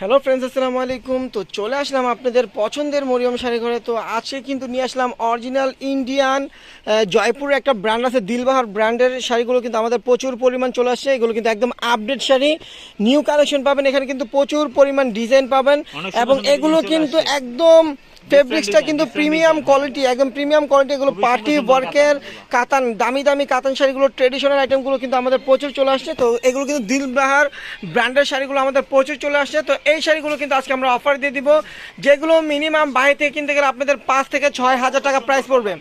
Hello friends আসসালামু আলাইকুম তো চলে আসলাম আপনাদের পছন্দের মরিয়ম শাড়ি ঘরে। তো আজকে কিন্তু নিয়ে আসলাম অরিজিনাল ইন্ডিয়ান জয়পুরের একটা ব্র্যান্ড আছে দিলবাহার ব্র্যান্ডের শাড়িগুলো কিন্তু আমাদের প্রচুর পরিমাণ চলে আসছে। এগুলো কিন্তু একদম আপডেট শাড়ি। নিউ কালেকশন পাবেন এখানে কিন্তু প্রচুর পরিমাণ ডিজাইন পাবেন। এবং এগুলো কিন্তু একদম ফেব্রিক্সটা কিন্তু প্রিমিয়াম কোয়ালিটি একদম প্রিমিয়াম কোয়ালিটি এগুলো পার্টি ওয়ার্কের কাতান দামি দামি কাতান শাড়িগুলো ট্রেডিশনাল আইটেমগুলো কিন্তু আমাদের প্রচুর চলে আসছে। তো এগুলো কিন্তু দিলবাহার ব্র্যান্ডের শাড়িগুলো আমাদের প্রচুর চলে আসছে। তো এই শাড়িগুলো কিন্তু আজকে আমরা অফার দিয়ে দিব, যেগুলো মিনিমাম বাইরে থেকে কিনতে গেলে আপনাদের পাঁচ থেকে ছয় হাজার টাকা প্রাইস পড়বে।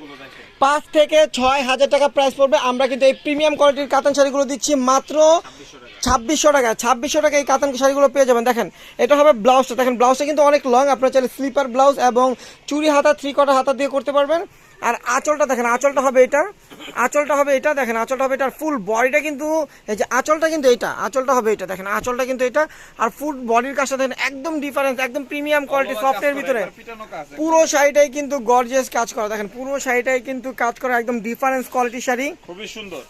পাঁচ থেকে ছয় হাজার টাকা প্রাইস পড়বে। আমরা কিন্তু এই প্রিমিয়াম কোয়ালিটির কাতান শাড়িগুলো দিচ্ছি মাত্র ছাব্বিশশো টাকা ছাব্বিশশো টাকা এই কাতান শাড়িগুলো পেয়ে যাবেন। দেখেন, এটা হবে ব্লাউজটা দেখেন ব্লাউজটা কিন্তু অনেক লং আপনারা চাইলে স্লিপার ব্লাউজ এবং চুরি হাতা থ্রি কটা হাতা দিয়ে করতে পারবেন। আর আঁচলটা দেখেন আঁচলটা হবে এটা আঁচলটা হবে এটা দেখেন আঁচলটা হবে এটা ফুল বডিটা কিন্তু এই যে আঁচলটা কিন্তু এটা আঁচলটা হবে এটা দেখেন আঁচলটা কিন্তু এটা আর ফুল বডির কাজটা দেখেন একদম ডিফারেন্স একদম প্রিমিয়াম কোয়ালিটি সফটের ভিতরে। পুরো শাড়িটাই কিন্তু গর্জিয়াস কাজ করা দেখেন পুরো শাড়িটাই কিন্তু কাজ করা একদম ডিফারেন্স কোয়ালিটি শাড়ি। খুবই সুন্দর।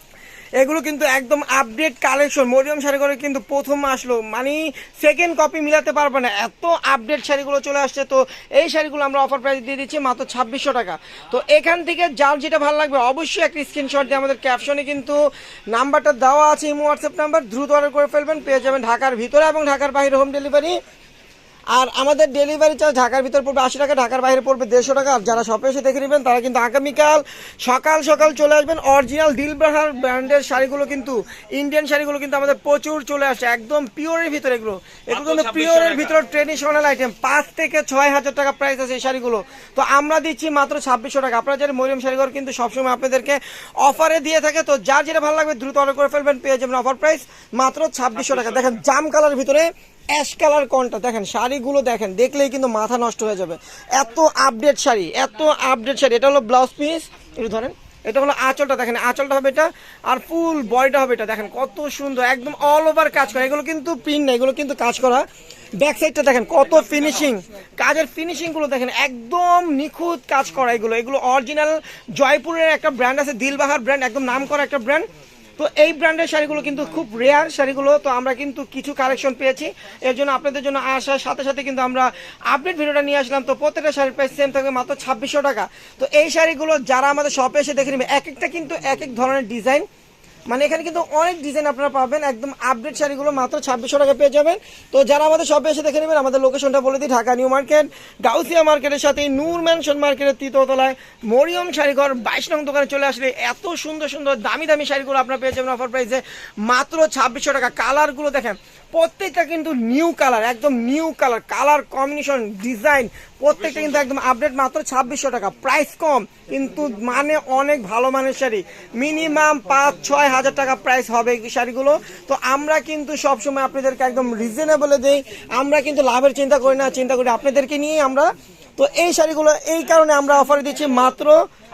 এগুলো কিন্তু একদম আপডেট কালেকশন মরিয়ম শাড়িগুলো কিন্তু প্রথম আসলো। মানে সেকেন্ড কপি মিলাতে পারবে না। এত আপডেট শাড়িগুলো চলে আসছে। তো এই শাড়িগুলো আমরা অফার প্রাইস দিয়ে দিচ্ছি মাত্র ছাব্বিশশো টাকা। তো এখান থেকে যার যেটা ভালো লাগবে, অবশ্যই একটা স্ক্রিনশট দিয়ে আমাদের ক্যাপশনে কিন্তু নাম্বারটা দেওয়া আছে ইমো হোয়াটসঅ্যাপ নাম্বার দ্রুত অর্ডার করে ফেলবেন, পেয়ে যাবেন ঢাকার ভিতরে এবং ঢাকার বাইরে হোম ডেলিভারি আর আমাদের ডেলিভারি চার্জ ঢাকার ভিতর পড়বে আশি টাকা ঢাকার বাইরে পড়বে দেড়শো টাকা। আর যারা শপে এসে দেখে নেবেন তারা কিন্তু আগামীকাল সকাল সকাল চলে আসবেন। অরিজিনাল দিলবাহার ব্র্যান্ডের শাড়িগুলো কিন্তু ইন্ডিয়ান শাড়িগুলো কিন্তু আমাদের প্রচুর চলে আসে। একদম পিওরের ভিতরে এগুলো। এগুলো কিন্তু পিওরের ভিতরে ট্রেডিশনাল আইটেম পাঁচ থেকে ছয় হাজার টাকা প্রাইস আছে এই শাড়িগুলো। তো আমরা দিচ্ছি মাত্র ছাব্বিশশো টাকা। আপনারা যারা মরিয়ম শাড়িঘর কিন্তু সবসময় আপনাদেরকে অফারে দিয়ে থাকে তো যার যেটা ভালো লাগবে দ্রুত অর্ডার করে ফেলবেন পেয়ে যাবেন অফার প্রাইস মাত্র ছাব্বিশশো টাকা। দেখেন জাম কালার ভিতরে অ্যাশ কালার কোনটা দেখেন, শাড়িগুলো দেখেন, দেখলেই কিন্তু মাথা নষ্ট হয়ে যাবে। এত আপডেট শাড়ি, এত আপডেট শাড়ি, এটা হলো ব্লাউজ পিস একটু ধরেন, এটা হলো আঁচলটা, দেখেন, আঁচলটা হবে এটা, আর ফুল বডিটা হবে এটা, দেখেন, কত সুন্দর, একদম অল ওভার কাজ করা, এগুলো কিন্তু প্রিন্ট না, এগুলো কিন্তু কাজ করা। ব্যাক সাইডটা দেখেন, কত ফিনিশিং কাজের ফিনিশিংগুলো দেখেন, একদম নিখুঁত কাজ করা এগুলো এগুলো অরিজিনাল জয়পুরের একটা ব্র্যান্ড আছে, দিলবাহার ব্র্যান্ড একদম নাম করা একটা ব্র্যান্ড তো এই ব্র্যান্ডের শাড়িগুলো কিন্তু খুব রেয়ার শাড়িগুলো, তো আমরা কিন্তু কিছু কালেকশন পেয়েছি। এর জন্য আপনাদের জন্য আসার সাথে সাথে কিন্তু আমরা আপডেট ভিডিওটা নিয়ে আসলাম। তো প্রত্যেকটা শাড়ির প্রাইস সেম থাকবে মাত্র ছাব্বিশশো টাকা। তো এই শাড়িগুলো যারা আমাদের শপে এসে দেখে নেবে, এক একটা কিন্তু এক এক ধরনের ডিজাইন মানে এখানে কিন্তু অনেক ডিজাইন আপনারা পাবেন। একদম আপডেট শাড়িগুলো মাত্র ছাব্বিশশো টাকা পেয়ে যাবেন। তো যারা আমাদের শপে এসে দেখে নেবেন, আমাদের লোকেশনটা বলে দিই, ঢাকা নিউ মার্কেট, গাউসিয়া মার্কেটের সাথে নূর ম্যানশন মার্কেটের তৃতীয়তলায় মরিয়ম শাড়িঘর, বাইশ নং দোকানে চলে আসলে এত সুন্দর সুন্দর দামি দামি শাড়িগুলো আপনারা পেয়ে যাবেন অফার প্রাইসে মাত্র ছাব্বিশশো টাকা। কালারগুলো দেখেন, প্রত্যেকটা কিন্তু নিউ কালার একদম new colour colour combination design প্রত্যেকটা কিন্তু একদম আপডেট মাত্র ছাব্বিশশো টাকা। প্রাইস কম, কিন্তু মানে অনেক ভালো মানের শাড়ি। মিনিমাম পাঁচ, ছয় হাজার টাকা প্রাইস হবে এই শাড়িগুলো। তো আমরা কিন্তু সবসময় আপনাদেরকে একদম রিজনেবলে দেই। আমরা কিন্তু লাভের চিন্তা করি না, চিন্তা করি আপনাদেরকে নিয়েই আমরা। তো এই শাড়িগুলো, এই কারণে আমরা অফারে দিচ্ছি মাত্র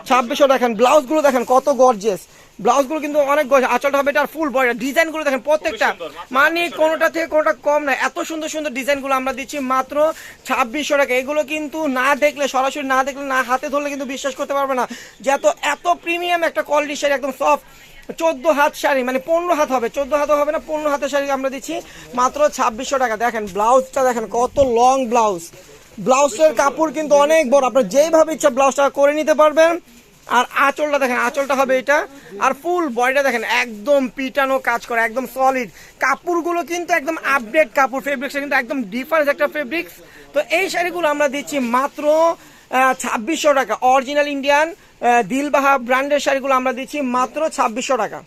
ছাব্বিশশো দেখেন ব্লাউজগুলো দেখেন কত গর্জেস ব্লাউজগুলো কিন্তু অনেক আঁচলটা হবে এটা ফুল বডি ডিজাইনগুলো দেখেন প্রত্যেকটা। মানে কোনোটা থেকে কোনোটা কম না এত সুন্দর সুন্দর ডিজাইনগুলো আমরা দিচ্ছি মাত্র ছাব্বিশশো টাকা। এগুলো কিন্তু না দেখলে সরাসরি না দেখলে না হাতে ধরলে কিন্তু বিশ্বাস করতে পারবে না। যে এত এত প্রিমিয়াম একটা কোয়ালিটি শাড়ি একদম সফট চোদ্দ হাত শাড়ি মানে পনেরো হাত হবে। চোদ্দ হাতও হবে না পনেরো হাতের শাড়ি আমরা দিচ্ছি মাত্র ছাব্বিশশো টাকা। দেখেন ব্লাউজটা দেখেন কত লং ব্লাউজ ব্লাউজের কাপড় কিন্তু অনেক বড়। আপনার যেইভাবে ইচ্ছা ব্লাউজটা করে নিতে পারবেন। আর আঁচলটা দেখেন, আঁচলটা হবে এটা। আর ফুল বডিটা দেখেন, একদম পিটানো কাজ করে, একদম সলিড কাপড়গুলো কিন্তু একদম আপডেট কাপড় ফেব্রিক্সটা কিন্তু একদম ডিফারেন্স একটা ফেব্রিক্স তো এই শাড়িগুলো আমরা দিচ্ছি মাত্র ছাব্বিশশো টাকা। অরিজিনাল ইন্ডিয়ান দিলবাহা ব্র্যান্ডের শাড়িগুলো আমরা দিচ্ছি মাত্র ছাব্বিশশো টাকা।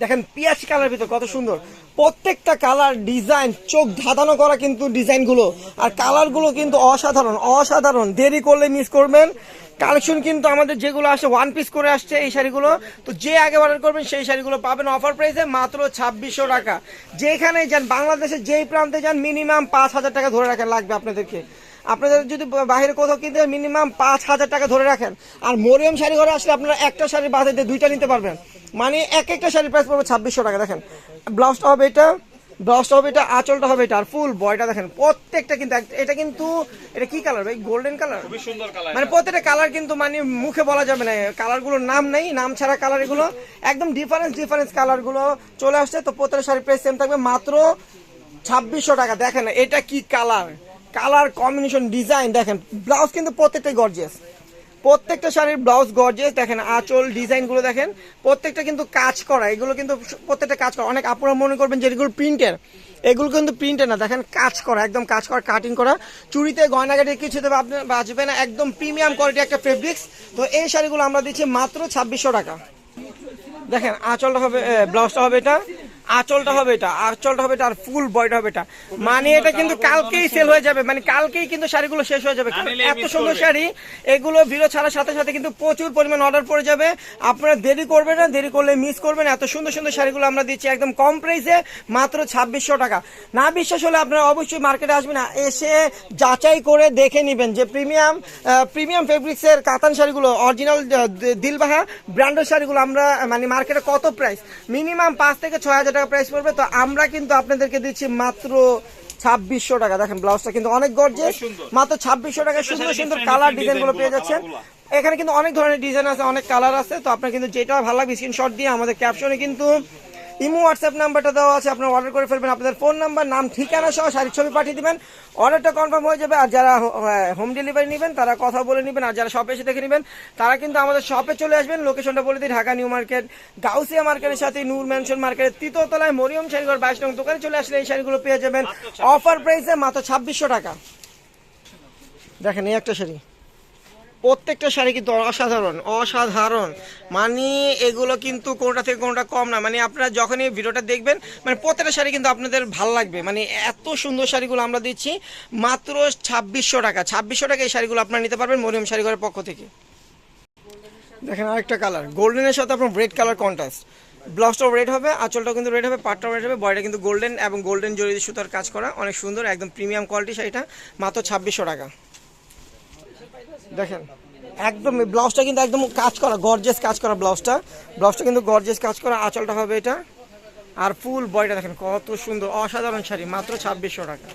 দেখেন পিয়াজ কালার ভিতর কত সুন্দর। প্রত্যেকটা কালার, ডিজাইন, চোখ ধাঁধানো করা কিন্তু ডিজাইনগুলো। আর কালারগুলো কিন্তু অসাধারণ অসাধারণ। দেরি করলে মিস করবেন। কালেকশন কিন্তু আমাদের যেগুলো আসে ওয়ান পিস করে আসছে এই শাড়িগুলো। তো যে আগে অর্ডার করবেন, সেই শাড়িগুলো পাবেন অফার প্রাইসে মাত্র ছাব্বিশশো টাকা। যেখানে যান, বাংলাদেশের যেই প্রান্তে যান মিনিমাম পাঁচ হাজার টাকা ধরে রাখা লাগবে আপনাদেরকে। আপনাদের যদি বাইরে কোথাও কিনতে মিনিমাম পাঁচ হাজার টাকা ধরে রাখেন। আর মরিয়ম শাড়ি ঘরে আসলে আপনারা একটা শাড়ি বাদে দিয়ে দুইটা নিতে পারবেন। মানে এক একটা শাড়ির প্রাইস পড়বে ছাব্বিশশো টাকা দেখেন। ব্লাউজটা হবে এটা ব্লাউজটা হবে এটা আঁচলটা হবে এটা আর ফুল বয়টা দেখেন প্রত্যেকটা কিন্তু এটা কিন্তু এটা কি কালার ভাই? গোল্ডেন কালার খুবই সুন্দর কালার মানে প্রত্যেকটা কালার কিন্তু মানে মুখে বলা যাবে না কালারগুলোর নাম নেই নাম ছাড়া কালার এগুলো। একদম ডিফারেন্স ডিফারেন্স কালারগুলো চলে আসছে তো প্রত্যেকটা শাড়ির প্রাইস সেম থাকবে মাত্র ছাব্বিশশো টাকা। দেখেন এটা কি কালার কালার কম্বিনেশন ডিজাইন দেখেন, ব্লাউজ কিন্তু প্রত্যেকটাই গর্জিয়াস প্রত্যেকটা শাড়ির ব্লাউজ গর্জিয়াস দেখেন আঁচল, ডিজাইনগুলো দেখেন, প্রত্যেকটা কিন্তু কাজ করা, এগুলো কিন্তু প্রত্যেকটা কাজ করা। অনেক আপনারা মনে করবেন যে এগুলো প্রিন্টের এগুলো কিন্তু প্রিন্টের না, দেখেন কাজ করা, একদম কাজ করা কাটিং করা। চুরিতে চুড়িতে গয়নাগাটি কিছুতে আপনার বাঁচবে না, একদম প্রিমিয়াম কোয়ালিটি একটা ফেব্রিক্স তো এই শাড়িগুলো আমরা দিচ্ছি মাত্র ছাব্বিশশো টাকা। দেখেন আঁচলটা হবে ব্লাউজটা হবে এটা। আঁচলটা হবে এটা আঁচলটা হবে এটা আর ফুল বয়টা হবে এটা। মানে এটা কিন্তু কালকেই সেল হয়ে যাবে মানে কালকেই কিন্তু শাড়িগুলো শেষ হয়ে যাবে। এত সুন্দর শাড়ি এগুলো ভিডিও ছাড়ার সাথে সাথে কিন্তু প্রচুর পরিমাণ অর্ডার পড়ে যাবে। আপনারা দেরি করবেন না দেরি করলে মিস করবেন এত সুন্দর সুন্দর শাড়িগুলো আমরা দিচ্ছি একদম কম প্রাইসে মাত্র ছাব্বিশশো টাকা। না বিশ্বাস হলে আপনারা অবশ্যই মার্কেটে আসবেন এসে যাচাই করে দেখে নেবেন যে প্রিমিয়াম প্রিমিয়াম ফেব্রিক্সের কাতান শাড়িগুলো অরিজিনাল দিলবাহা ব্র্যান্ডের শাড়িগুলো আমরা মানে মার্কেটে কত প্রাইস মিনিমাম পাঁচ থেকে ছয় হাজার টাকা প্রাইস পড়বে তো আমরা কিন্তু আপনাদেরকে দিচ্ছি মাত্র ছাব্বিশশো টাকা। দেখেন ব্লাউজটা কিন্তু অনেক গর্জে। মাত্র ছাব্বিশশো টাকা সুন্দর সুন্দর কালার ডিজাইনগুলো পেয়ে যাচ্ছেন। এখানে কিন্তু অনেক ধরনের ডিজাইন আছে অনেক কালার আছে। তো আপনার কিন্তু যেটা ভালো লাগবে স্ক্রিনশট দিয়ে আমাদের ক্যাপশনে কিন্তু ইমো হোয়াটসঅ্যাপ নাম্বারটা দেওয়া আছে আপনারা অর্ডার করে ফেলবেন। আপনাদের ফোন নাম্বার নাম ঠিকানা সহ শাড়ির ছবি পাঠিয়ে দেবেন। অর্ডারটা কনফার্ম হয়ে যাবে আর যারা হোম ডেলিভারি নেবেন তারা কথা বলে নেবেন আর যারা শপে এসে দেখে নেবেন তারা কিন্তু আমাদের শপে চলে আসবেন। লোকেশনটা বলে দিই ঢাকা নিউ মার্কেট গাউসিয়া মার্কেটের সাথে নূর ম্যানশন মার্কেটের তৃতীয়তলায় মরিয়ম শাড়িঘর বাইশ নং দোকানে চলে আসলে এই শাড়িগুলো পেয়ে যাবেন। অফার প্রাইসে মাত্র ছাব্বিশশো টাকা। দেখেন এই একটা শাড়ি। প্রত্যেকটা শাড়ি কিন্তু অসাধারণ অসাধারণ। মানে এগুলো কিন্তু কোনটা থেকে কোনটা কম না। মানে আপনারা যখনই ভিডিওটা দেখবেন মানে প্রত্যেকটা শাড়ি কিন্তু আপনাদের ভালো লাগবে। মানে এত সুন্দর শাড়িগুলো আমরা দিচ্ছি, মাত্র ছাব্বিশশো টাকা। ছাব্বিশশো টাকা এই শাড়িগুলো আপনারা নিতে পারবেন মরিয়ম শাড়িঘরের পক্ষ থেকে। দেখেন আরেকটা কালার। গোল্ডেনের সাথে আপনার রেড কালার কন্ট্রাস্ট ব্লাউজটাও রেড হবে, আঁচলটাও কিন্তু রেড হবে, পাটটাও রেড হবে বয়টা কিন্তু গোল্ডেন এবং গোল্ডেন জরি সুতার কাজ করা। অনেক সুন্দর, একদম প্রিমিয়াম কোয়ালিটি শাড়িটা, মাত্র ছাব্বিশশো টাকা। দেখেন, একদম ব্লাউজটা কিন্তু একদম কাজ করা গর্জেস কাজ করা ব্লাউজটা। ব্লাউজটা কিন্তু গর্জেস কাজ করা, আঁচলটা হবে এটা। আর ফুল বয়টা দেখেন, কত সুন্দর, অসাধারণ শাড়ি, মাত্র ছাব্বিশশো টাকা।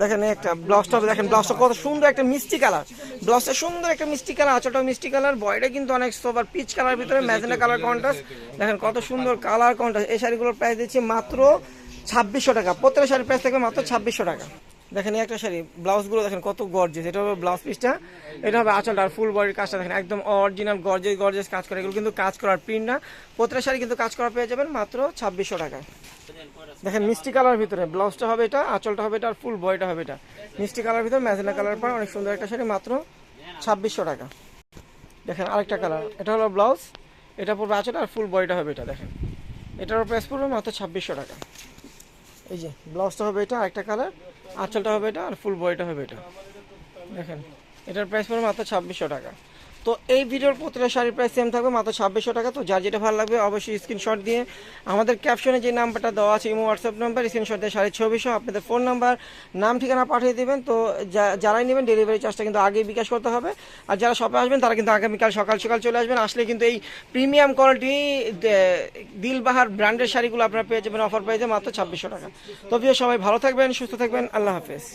দেখেন একটা ব্লাউজটা দেখেন ব্লাউজটা কত সুন্দর একটা মিষ্টি কালার। ব্লাউজটা সুন্দর একটা মিষ্টি কালার, আঁচলটাও মিষ্টি কালার বয়টা কিন্তু অনেক সোবার পিচ কালার ভিতরে ম্যাজেন্ডা কালার কন্ট্রাস্ট দেখেন কত সুন্দর কালার কন্ট্রাস্ট এই শাড়িগুলোর প্রাইস দিচ্ছি মাত্র ছাব্বিশশো টাকা। প্রত্যেকটা শাড়ির প্রাইস থাকবে মাত্র ছাব্বিশশো টাকা। দেখেন একটা শাড়ি, ব্লাউজগুলো দেখেন কত গর্জেস এটা হবে ব্লাউজ পিসটা, এটা হবে আঁচলটা, আর ফুল বডির কাজটা দেখেন, একদম অরিজিনাল গর্জেস গর্জেস কাজ করে। এগুলো কিন্তু কাজ করার প্রিন্ট না। প্রত্যেকটা শাড়ি কিন্তু কাজ করা পেয়ে যাবেন মাত্র ছাব্বিশশো টাকা দেখেন মিষ্টি কালার ভিতরে, ব্লাউজটা হবে এটা, আঁচলটা হবে এটা, আর ফুল বয়টা হবে এটা। মিষ্টি কালার ভিতরে ম্যাজেন্ডা কালার পর অনেক সুন্দর একটা শাড়ি, মাত্র ছাব্বিশশো টাকা। দেখেন আরেকটা কালার, এটা হলো ব্লাউজ, এটা পড়বে আঁচলটা, আর ফুল বয়টা হবে এটা, দেখেন। এটার প্রাইস পড়বে মাত্র ছাব্বিশশো টাকা। এই যে, ব্লাউজটা হবে এটা, আরেকটা কালার। আঁচলটা হবে এটা আর ফুল বইটা হবে এটা। দেখেন, এটার প্রাইস পড়বে মাত্র ছাব্বিশশো টাকা। তো এই ভিডিওর প্রতিটা শাড়ির প্রাইস সেম থাকবে, মাত্র ছাব্বিশশো টাকা। তো যার যেটা ভালো লাগবে অবশ্যই স্ক্রিনশট দিয়ে আমাদের ক্যাপশনে যে নাম্বারটা দেওয়া আছে, ইমো হোয়াটসঅ্যাপ নাম্বার স্ক্রিনশট দিয়ে শাড়ির ছবিশো আপনাদের ফোন নাম্বার নাম, ঠিকানা পাঠিয়ে দেবেন। তো যারাই নেবেন ডেলিভারি চার্জটা কিন্তু আগেই বিকাশ করতে হবে। আর যারা শপে আসবেন, তারা কিন্তু আগামীকাল সকাল সকাল চলে আসবেন। আসলে কিন্তু এই প্রিমিয়াম কোয়ালিটি দিলবাহার ব্র্যান্ডের শাড়িগুলো আপনারা পেয়ে যাবেন অফার প্রাইসে মাত্র ছাব্বিশশো টাকা। তো প্রিয় সবাই ভালো থাকবেন, সুস্থ থাকবেন, আল্লাহ হাফেজ।